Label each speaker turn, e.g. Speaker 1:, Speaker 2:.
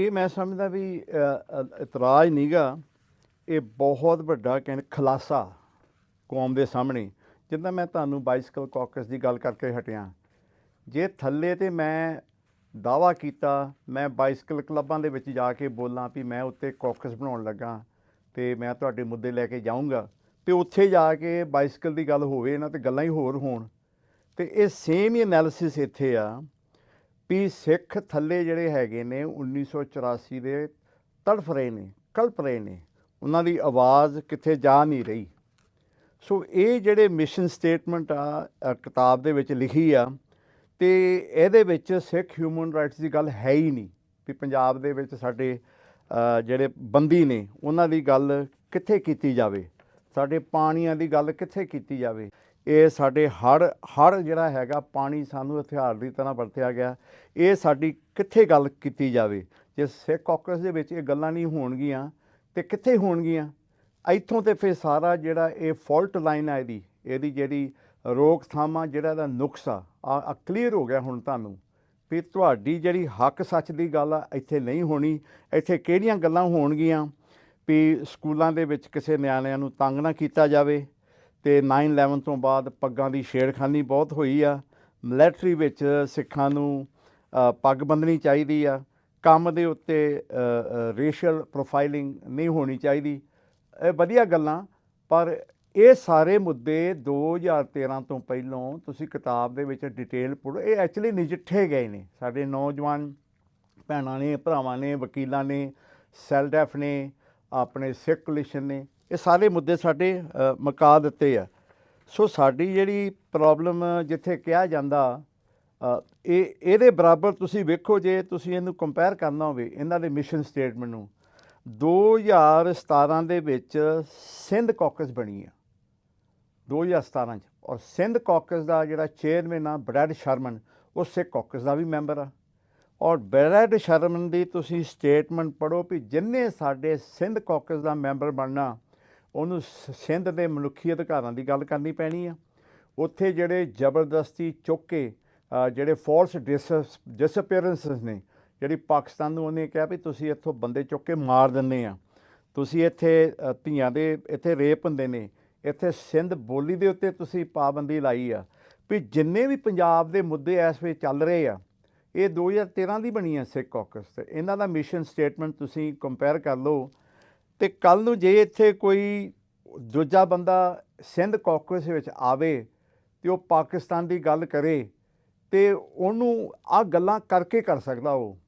Speaker 1: ਇਹ ਮੈਂ ਸਮਝਦਾ ਵੀ ਅ, ਅ, ਇਤਰਾਜ਼ ਨਹੀਂਗਾ। ਇਹ ਬਹੁਤ ਵੱਡਾ ਕਹਿੰਦੇ ਖਲਾਸਾ ਕੌਮ ਦੇ ਸਾਹਮਣੇ ਜਿੱਦਾਂ ਮੈਂ ਤੁਹਾਨੂੰ ਬਾਈਸਕਲ ਕਾਕਸ ਦੀ ਗੱਲ ਕਰਕੇ ਹਟਿਆ। ਜੇ ਥੱਲੇ ਤੇ ਮੈਂ ਦਾਵਾ ਕੀਤਾ ਮੈਂ ਬਾਈਸਕਲ ਕਲੱਬਾਂ ਦੇ ਵਿੱਚ ਜਾ ਕੇ ਬੋਲਾਂ ਵੀ ਮੈਂ ਉੱਤੇ ਕਾਕਸ ਬਣਾਉਣ ਲੱਗਾ ਤੇ ਮੈਂ ਤੁਹਾਡੇ ਮੁੱਦੇ ਲੈ ਕੇ ਜਾਊਂਗਾ ਤੇ ਉੱਥੇ ਜਾ ਕੇ ਬਾਈਸਕਲ ਦੀ ਗੱਲ ਹੋਵੇ ਨਾ ਤੇ ਗੱਲਾਂ ਹੀ ਹੋਰ ਹੋਣ। ਤੇ ਇਹ ਸੇਮ ਹੀ ਐਨਾਲਿਸਿਸ ਇੱਥੇ ਆ। ਵੀ ਸਿੱਖ ਥੱਲੇ ਜਿਹੜੇ ਹੈਗੇ ਨੇ 1984 ਦੇ ਤੜਫ ਰਹੇ ਨੇ, ਕਲਪ ਰਹੇ ਨੇ, ਉਹਨਾਂ ਦੀ ਆਵਾਜ਼ ਕਿੱਥੇ ਜਾ ਨਹੀਂ ਰਹੀ। ਸੋ ਇਹ ਜਿਹੜੇ ਮਿਸ਼ਨ ਸਟੇਟਮੈਂਟ ਆ ਕਿਤਾਬ ਦੇ ਵਿੱਚ ਲਿਖੀ ਆ, ਤੇ ਇਹਦੇ ਵਿੱਚ ਸਿੱਖ ਹਿਊਮਨ ਰਾਈਟਸ ਦੀ ਗੱਲ ਹੈ ਹੀ ਨਹੀਂ ਵੀ ਪੰਜਾਬ ਦੇ ਵਿੱਚ ਸਾਡੇ ਜਿਹੜੇ ਬੰਦੀ ਨੇ, ਉਹਨਾਂ ਦੀ ਗੱਲ ਕਿੱਥੇ ਕੀਤੀ ਜਾਵੇ, ਸਾਡੇ ਪਾਣੀਆਂ ਦੀ ਗੱਲ ਕਿੱਥੇ ਕੀਤੀ ਜਾਵੇ। ਇਹ ਸਾਡੇ ਹੜ ਹੜ ਜਿਹੜਾ ਹੈਗਾ ਪਾਣੀ ਸਾਨੂੰ ਹਥਿਆਰ ਦੀ ਤਰ੍ਹਾਂ ਵਰਤਿਆ ਗਿਆ। ਇਹ ਸਾਡੀ ਕਿੱਥੇ ਗੱਲ ਕੀਤੀ ਜਾਵੇ? ਜੇ ਸਿੱਖ ਕਾਕਸ ਦੇ ਵਿੱਚ ਇਹ ਗੱਲਾਂ ਨਹੀਂ ਹੋਣਗੀਆਂ, ਤੇ ਕਿੱਥੇ ਹੋਣਗੀਆਂ? ਇੱਥੋਂ ਤੇ ਫਿਰ ਸਾਰਾ ਜਿਹੜਾ ਇਹ ਫਾਲਟ ਲਾਈਨ ਆ ਇਹਦੀ ਇਹਦੀ ਜਿਹੜੀ ਰੋਕਥਾਮਾ, ਜਿਹੜਾ ਇਹਦਾ ਨੁਕਸ ਆ ਕਲੀਅਰ ਹੋ ਗਿਆ ਹੁਣ ਤੁਹਾਨੂੰ ਵੀ ਤੁਹਾਡੀ ਜਿਹੜੀ ਹੱਕ ਸੱਚ ਦੀ ਗੱਲ ਆ, ਇੱਥੇ ਨਹੀਂ ਹੋਣੀ। ਇੱਥੇ ਕਿਹੜੀਆਂ ਗੱਲਾਂ ਹੋਣਗੀਆਂ ਵੀ ਸਕੂਲਾਂ ਦੇ ਵਿੱਚ ਕਿਸੇ ਨਿਆਣਿਆਂ ਨੂੰ ਤੰਗ ਨਾ ਕੀਤਾ ਜਾਵੇ? ਤੇ 9/11 ਤੋਂ ਬਾਅਦ ਪੱਗਾਂ ਦੀ ਛੇੜਖਾਨੀ ਬਹੁਤ ਹੋਈ ਆ। ਮਿਲਟਰੀ ਵਿੱਚ ਸਿੱਖਾਂ ਨੂੰ ਪੱਗ ਬੰਨਣੀ ਚਾਹੀਦੀ ਆ। ਕੰਮ ਦੇ ਉੱਤੇ ਰੇਸ਼ੀਅਲ ਪ੍ਰੋਫਾਈਲਿੰਗ ਨਹੀਂ ਹੋਣੀ ਚਾਹੀਦੀ। ਇਹ ਵਧੀਆ ਗੱਲਾਂ, ਪਰ ਇਹ ਸਾਰੇ ਮੁੱਦੇ 2013 ਤੋਂ ਪਹਿਲਾਂ ਤੁਸੀਂ ਕਿਤਾਬ ਦੇ ਵਿੱਚ ਡਿਟੇਲ ਪੜ੍ਹੋ, ਇਹ ਐਕਚੁਅਲੀ ਨਜਿੱਠੇ ਗਏ ਨੇ। ਸਾਡੇ ਨੌਜਵਾਨ ਭੈਣਾਂ ਨੇ, ਭਰਾਵਾਂ ਨੇ, ਵਕੀਲਾਂ ਨੇ ਸੈਲਡੈਫ ਨੇ, ਆਪਣੇ ਸਿੱਖ ਕਲੀਸ਼ਨ ਨੇ। ਇਹ ਸਾਰੇ ਮੁੱਦੇ ਸਾਡੇ ਅ, ਮੁਕਾ ਦਿੱਤੇ ਆ। ਸੋ ਸਾਡੀ ਜਿਹੜੀ ਪ੍ਰੋਬਲਮ ਜਿੱਥੇ ਕਿਹਾ ਜਾਂਦਾ ਇਹ ਇਹਦੇ ਬਰਾਬਰ ਤੁਸੀਂ ਵੇਖੋ ਜੇ ਤੁਸੀਂ ਇਹਨੂੰ ਕੰਪੇਅਰ ਕਰਨਾ ਹੋਵੇ ਇਹਨਾਂ ਦੇ ਮਿਸ਼ਨ ਸਟੇਟਮੈਂਟ ਨੂੰ। 2017 ਦੇ ਵਿੱਚ ਸਿੰਧ ਕਾਕਸ ਬਣੀ ਆ। 2017 ਚ। ਔਰ ਸਿੰਧ ਕਾਕਸ ਦਾ ਜਿਹੜਾ ਚੇਅਰਮੈਨ ਆ ਬ੍ਰੈਡ ਸ਼ਰਮਨ ਉਹ ਸਿੱਖ ਕਾਕਸ ਦਾ ਵੀ ਮੈਂਬਰ ਆ। ਔਰ ਬ੍ਰੈਡ ਸ਼ਰਮਨ ਦੀ ਤੁਸੀਂ ਸਟੇਟਮੈਂਟ ਪੜੋ ਵੀ ਜਿੰਨੇ ਸਾਡੇ ਸਿੰਧ ਕਾਕਸ ਦਾ ਮੈਂਬਰ ਬਣਨਾ ਉਹਨੂੰ ਸ- ਸਿੰਧ ਦੇ ਮਨੁੱਖੀ ਅਧਿਕਾਰਾਂ ਦੀ ਗੱਲ ਕਰਨੀ ਪੈਣੀ ਆ। ਉੱਥੇ ਜਿਹੜੇ ਜ਼ਬਰਦਸਤੀ ਚੁੱਕ ਕੇ ਅ, ਜਿਹੜੇ ਫਾਲਸ ਡਿਸਅਪੀਅਰੈਂਸਸ ਨੇ ਜਿਹੜੀ ਪਾਕਿਸਤਾਨ ਨੂੰ ਉਹਨੇ ਕਿਹਾ ਵੀ ਤੁਸੀਂ ਇੱਥੋਂ ਬੰਦੇ ਚੁੱਕ ਕੇ ਮਾਰ ਦਿੰਦੇ ਆ। ਤੁਸੀਂ ਇੱਥੇ ਧੀਆਂ ਦੇ ਇੱਥੇ ਰੇਪ ਹੁੰਦੇ ਨੇ। ਇੱਥੇ ਸਿੰਧ ਬੋਲੀ ਦੇ ਉੱਤੇ ਤੁਸੀਂ ਪਾਬੰਦੀ ਲਾਈ ਆ। ਵੀ ਜਿੰਨੇ ਵੀ ਪੰਜਾਬ ਦੇ ਮੁੱਦੇ ਇਸ ਵੇਲੇ ਚੱਲ ਰਹੇ ਆ ਇਹ 2013 ਦੀ ਬਣੀ ਆ ਸਿੱਖ ਕਾਕਸ। ਤੇ ਇਹਨਾਂ ਦਾ ਮਿਸ਼ਨ ਸਟੇਟਮੈਂਟ ਤੁਸੀਂ ਕੰਪੇਅਰ ਕਰ ਲਓ ਤੇ ਕੱਲ ਨੂੰ ਜੇ ਇੱਥੇ ਕੋਈ ਦੂਜਾ ਬੰਦਾ ਸਿੰਧ ਕਾਕਸ ਵਿੱਚ ਆਵੇ ਤੇ ਉਹ ਪਾਕਿਸਤਾਨ ਦੀ ਗੱਲ ਕਰੇ ਤੇ ਉਹਨੂੰ ਆ ਗੱਲਾਂ ਕਰਕੇ ਕਰ ਸਕਦਾ ਉਹ।